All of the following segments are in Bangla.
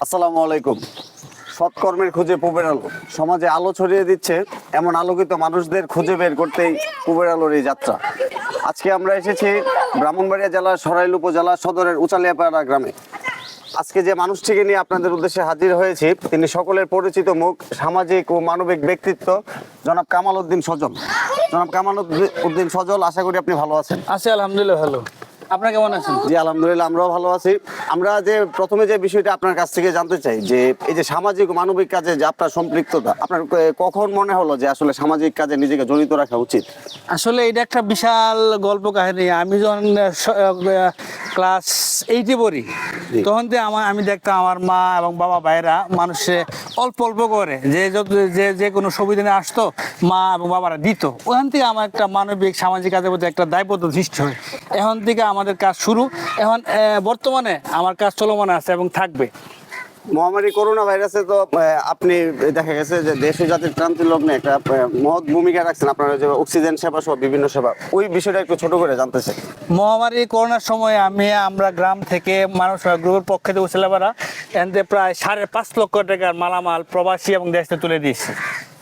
আসসালামু আলাইকুম। সৎকর্মের খুঁজে পুবের আলো। সমাজে আলো ছড়িয়ে দিচ্ছে এমন আলোকিত মানুষদের খুঁজে বের করতেই পুবের আলোর এই যাত্রা। আজকে আমরা এসেছি ব্রাহ্মণবাড়িয়া জেলার সরাইল উপজেলা সদরের উচালিয়াপাড়া গ্রামে। আজকে যে মানুষটিকে নিয়ে আপনাদের উদ্দেশ্যে হাজির হয়েছি, তিনি সকলের পরিচিত মুখ, সামাজিক ও মানবিক ব্যক্তিত্ব, জনাব কামাল উদ্দিন সজল। জনাব কামাল উদ্দি- উদ্দিন সজল, আশা করি আপনি ভালো আছেন। আছি, আলহামদুলিল্লাহ, ভালো। আপনার কেমন আছেন? জি আলহামদুলিল্লাহ আমরাও ভালো আছি। আমরা যে প্রথমে যে বিষয়টা আপনার কাছ থেকে জানতে চাই যে এই যে সামাজিক মানবিক কাজে যে আপনার সম্পৃক্ততা আপনার কখন মনে হলো যে আসলে সামাজিক কাজে নিজেকে জড়িত রাখা উচিত? আসলে এটা একটা বিশাল গল্প কাহিনী। আমি যখন ক্লাস এইটে পড়ি তখন থেকে আমার আমি দেখতাম আমার মা এবং বাবা ভাইরা মানুষে অল্প অল্প করে। যে যে যে কোনো সুবিধা আসতো, মা এবং বাবারা দিত। ওখান থেকে আমার একটা মানবিক, সামাজিক কাজের প্রতি একটা দায়বদ্ধ সৃষ্টি হয়। এখন থেকে আমাদের কাজ শুরু। এখন বর্তমানে আমার কাজ চলমান আছে এবং থাকবে। মহামারী করোনা ভাইরাসে তো আপনি দেখা গেছে যে দেশ ও জাতির ক্রান্তি লগ্নে একটা মহৎ ভূমিকা রাখছেন আপনার যে অক্সিজেন সেবা সহ বিভিন্ন সেবা। ওই বিষয়টা একটু ছোট করে জানতে চাই। মহামারী করোনার সময় আমি, আমরা গ্রাম থেকে মানুষ গ্রুপের পক্ষ থেকে উছিলাপাড়া এনতে প্রায় সাড়ে পাঁচ লক্ষ টাকার মালামাল প্রবাসী এবং দেশে তুলে দিয়েছি।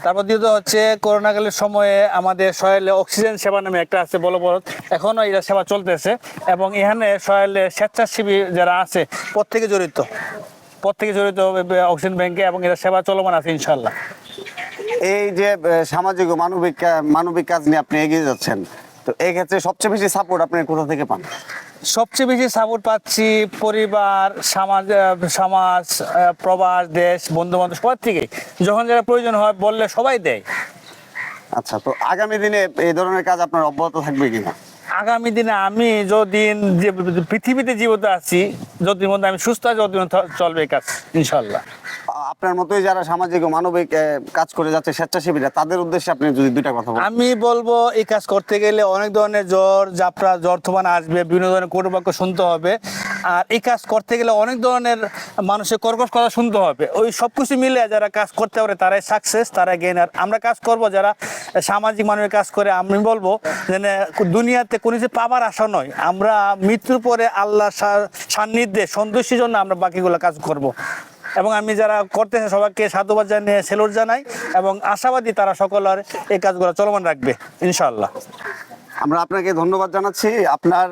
তারপর দ্বিতীয়ত হচ্ছে, করোনাকালের সময়ে আমাদের সয়েলে অক্সিজেন সেবা নামে একটা আছে বলো বলো, এখনও এটা সেবা চলতেছে এবং এখানে সয়েলে স্বেচ্ছাসেবী যারা আছে, প্রত্যেকে জড়িত। প্রত্যেকে জড়িত অক্সিজেন ব্যাংকে এবং এটা সেবা চলমান আছে ইনশাল্লাহ এই যে সামাজিক ও মানবিক মানবিক কাজ নিয়ে আপনি এগিয়ে যাচ্ছেন তো এই ক্ষেত্রে সবচেয়ে বেশি সাপোর্ট আপনি কোথা থেকে পান? সবচেয়ে বেশি সাপোর্ট পাচ্ছি পরিবার সমাজ সমাজ প্রবাস দেশ বন্ধু বান্ধব সবার থেকে যখন যারা প্রয়োজন হয় বললে সবাই দেয়। আচ্ছা তো আগামী দিনে এই ধরনের কাজ আপনার অব্যাহত থাকবে কিনা? আগামী দিনে আমি যদিন যে পৃথিবীতে জীবিত আছি যতদিন মধ্যে আমি সুস্থ আছি যতদিন চলবে এই কাজ ইনশাল্লাহ আপনার মতোই যারা সামাজিক ও মানবিক আহ, কাজ করে যাচ্ছে স্বেচ্ছাসেবীরা তাদের উদ্দেশ্যে আপনি যদি দুইটা কথা বলেন। আমি বলব এই কাজ করতে গেলে অনেক ধরনের জ্বর জাফরা জ্বর আসবে বিভিন্ন ধরনের কটুবাক্য শুনতে হবে। আর এই কাজ করতে গেলে অনেক ধরনের মানুষের কর্কশ কথা শুনতে হবে। ওই সব কিছু মিলে যারা কাজ করতে পারে, তারাই সাকসেস তারাই গেনার আমরা কাজ করব, যারা সামাজিক মানবিক কাজ করে, আমি বলব যে দুনিয়াতে কোনো কিছু পাবার আশা নয়, আমরা মৃত্যুর পরে আল্লাহ সান্নিধ্যে সন্তুষ্টির জন্য আমরা বাকিগুলো কাজ করব। এবং আমি যারা করতেছে, সবাইকে সাধুবাদ জানিয়ে সেলুট জানাই এবং আশাবাদী তারা সকলের এই কাজগুলো চলমান রাখবে, ইনশাআল্লাহ। আমরা আপনাকে ধন্যবাদ জানাচ্ছি। আপনার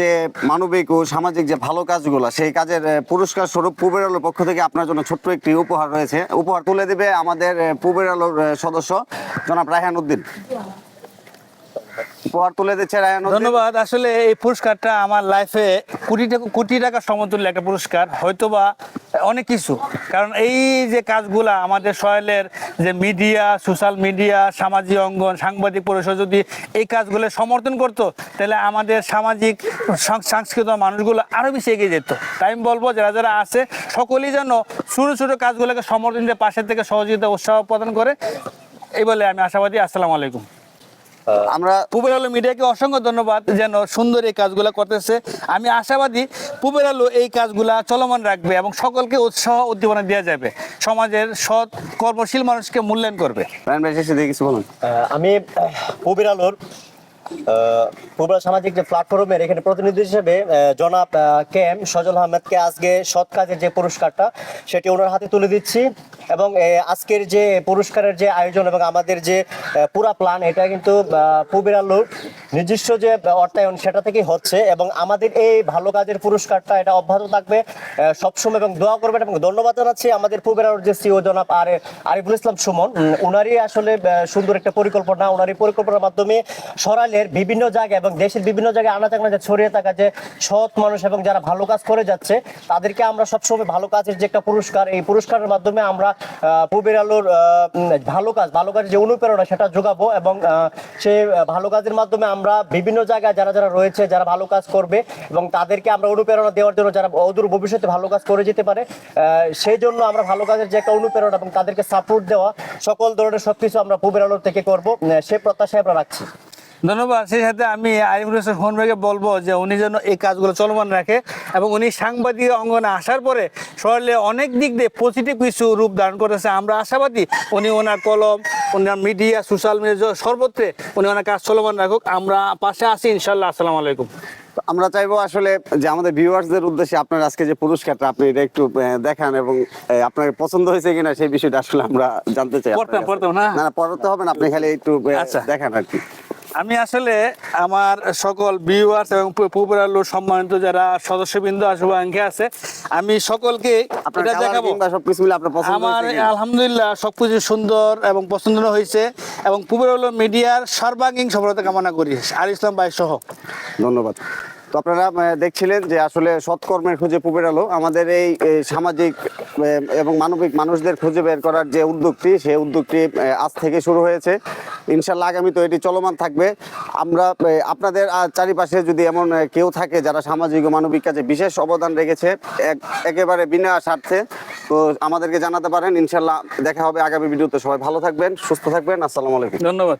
যে মানবিক ও সামাজিক যে ভালো কাজগুলো, সেই কাজের পুরস্কার স্বরূপ পুবের আলোর পক্ষ থেকে আপনার জন্য ছোট্ট একটি উপহার রয়েছে। উপহার তুলে দেবে আমাদের পুবের আলোর সদস্য, জনাব রায়হান উদ্দিন। উপহার তুলে দিচ্ছে রায়হান ধন্যবাদ। আসলে এই পুরস্কারটা আমার লাইফে কোটি টাকা কোটি টাকা সমতুল্য একটা পুরস্কার, হয়তোবা অনেক কিছু। কারণ এই যে কাজগুলা আমাদের সয়েলের যে মিডিয়া, সোশ্যাল মিডিয়া, সামাজিক অঙ্গন, সাংবাদিক পরিষদ যদি এই কাজগুলো সমর্থন করত, তাহলে আমাদের সামাজিক সাংস্কৃতিক মানুষগুলো আরও বেশি এগিয়ে যেত। তাই আমি বলব, যারা যারা আছে, সকলেই যেন ছোটো ছোটো কাজগুলোকে সমর্থন দিয়ে পাশের থেকে সহযোগিতা, উৎসাহ প্রদান করে। এই বলে আমি আশাবাদী। আসসালামু আলাইকুম। আমরা পুবের আলো মিডিয়াকে অসংখ্য ধন্যবাদ যেন সুন্দর এই কাজগুলো করতেছে। আমি আশাবাদী পুবের আলো এই কাজগুলা চলমান রাখবে এবং সকলকে উৎসাহ উদ্দীপনা দেওয়া যাবে। সমাজের সৎ কর্মশীল মানুষকে মূল্যায়ন করবে। কিছু বলুন। আমি পুবের আলোর পুবরা সামাজিক যে প্ল্যাটফর্মের এখানে প্রতিনিধি হিসেবে জনাব কে এম সজল আহমেদকে আজকে সৎ কাজের যে পুরস্কারটা সেটি ওনার হাতে তুলে দিচ্ছি। এবং আজকের যে পুরস্কারের যে আয়োজন এবং আমাদের যে পুরা প্ল্যান এটা কিন্তু পুবের আলোর নিজস্ব যে অর্থায়ন সেটা থেকেই হচ্ছে। এবং আমাদের এই ভালো কাজের পুরস্কারটা এটা অব্যাহত থাকবে সবসময় এবং দোয়া করবেন এবং ধন্যবাদ জানাচ্ছি আমাদের পুবের আলোর যে সিও জনাব আর আরিফুল ইসলাম সুমন। উম, উনারই আসলে সুন্দর একটা পরিকল্পনা ওনার এই পরিকল্পনার মাধ্যমে সরালের বিভিন্ন জায়গায় এবং দেশের বিভিন্ন জায়গায় আনাচে কানাচে ছড়িয়ে থাকা যে সৎ মানুষ এবং যারা ভালো কাজ করে যাচ্ছে, তাদেরকে আমরা সবসময় ভালো কাজের যে একটা পুরস্কার, এই পুরস্কারের মাধ্যমে আমরা পুবের আলোর ভালো কাজ, ভালো কাজের যে অনুপ্রেরণা সেটা যোগাবো এবং সেই ভালো কাজের মাধ্যমে আমরা বিভিন্ন জায়গায় যারা যারা রয়েছে, যারা ভালো কাজ করবে এবং তাদেরকে আমরা অনুপ্রেরণা দেওয়ার জন্য যারা অদূর ভবিষ্যতে ভালো কাজ করে যেতে পারে সেই জন্য আমরা ভালো কাজের যে একটা অনুপ্রেরণা এবং তাদেরকে সাপোর্ট দেওয়া সকল ধরনের সবকিছু আমরা পুবের আলোর থেকে করব সে প্রত্যাশায় আমরা রাখছি। ধন্যবাদ। সেই সাথে আমি আরিফুল ইসলাম সোহন ভাইকে বলব যে উনি যেন এই কাজগুলো চলমান রাখে এবং উনি সাংবাদিক অঙ্গনে আসার পরে শহরে অনেক দিক দিয়ে পজিটিভ কিছু রূপ ধারণ করেছে। আমরা আশাবাদী উনি ওনার কলম ওনার মিডিয়া সোশ্যাল মিডিয়া সর্বত্রে উনি ওনার কাজ চলমান রাখুক। আমরা পাশে আছি ইনশাল্লাহ। আসসালামু আলাইকুম। আমরা চাইব আসলে যে আমাদের ভিউয়ার্সদের উদ্দেশ্যে আপনার আজকে যে পুরস্কারটা আপনি এটা একটু দেখান এবং আপনার পছন্দ হয়েছে কিনা সেই বিষয়টা আসলে আমরা জানতে চাই না? পড়তে হবে না আপনি খালি একটু আচ্ছা। দেখান আর কি। আমি আসলে আমার সকল ভিউয়ার্স এবং পুকুর আলোর সম্মানিত যারা সদস্যবৃন্দ শুভাকাঙ্ক্ষী আছে আমি সকলকে এটা দেখাবো। আমার আলহামদুলিল্লাহ সবকিছু সুন্দর এবং পছন্দ হয়েছে এবং পুকুর আলো মিডিয়ার সর্বাঙ্গীন সফলতা কামনা করি। আর ইসলাম ভাই সহ। ধন্যবাদ। তো আপনারা দেখছিলেন যে আসলে সৎকর্মের খুঁজে পুবের আলো। আমাদের এই সামাজিক এবং মানবিক মানুষদের খুঁজে বের করার যে উদ্যোগটি, সেই উদ্যোগটি আজ থেকে শুরু হয়েছে। ইনশাল্লাহ আগামী তো এটি চলমান থাকবে। আমরা আপনাদের চারিপাশে যদি এমন কেউ থাকে যারা সামাজিক ও মানবিক কাজে বিশেষ অবদান রেখেছে, এক- একেবারে বিনা স্বার্থে, তো আমাদেরকে জানাতে পারেন। ইনশাল্লাহ দেখা হবে আগামী ভিডিওতে। সবাই ভালো থাকবেন, সুস্থ থাকবেন। আসসালামু আলাইকুম। ধন্যবাদ।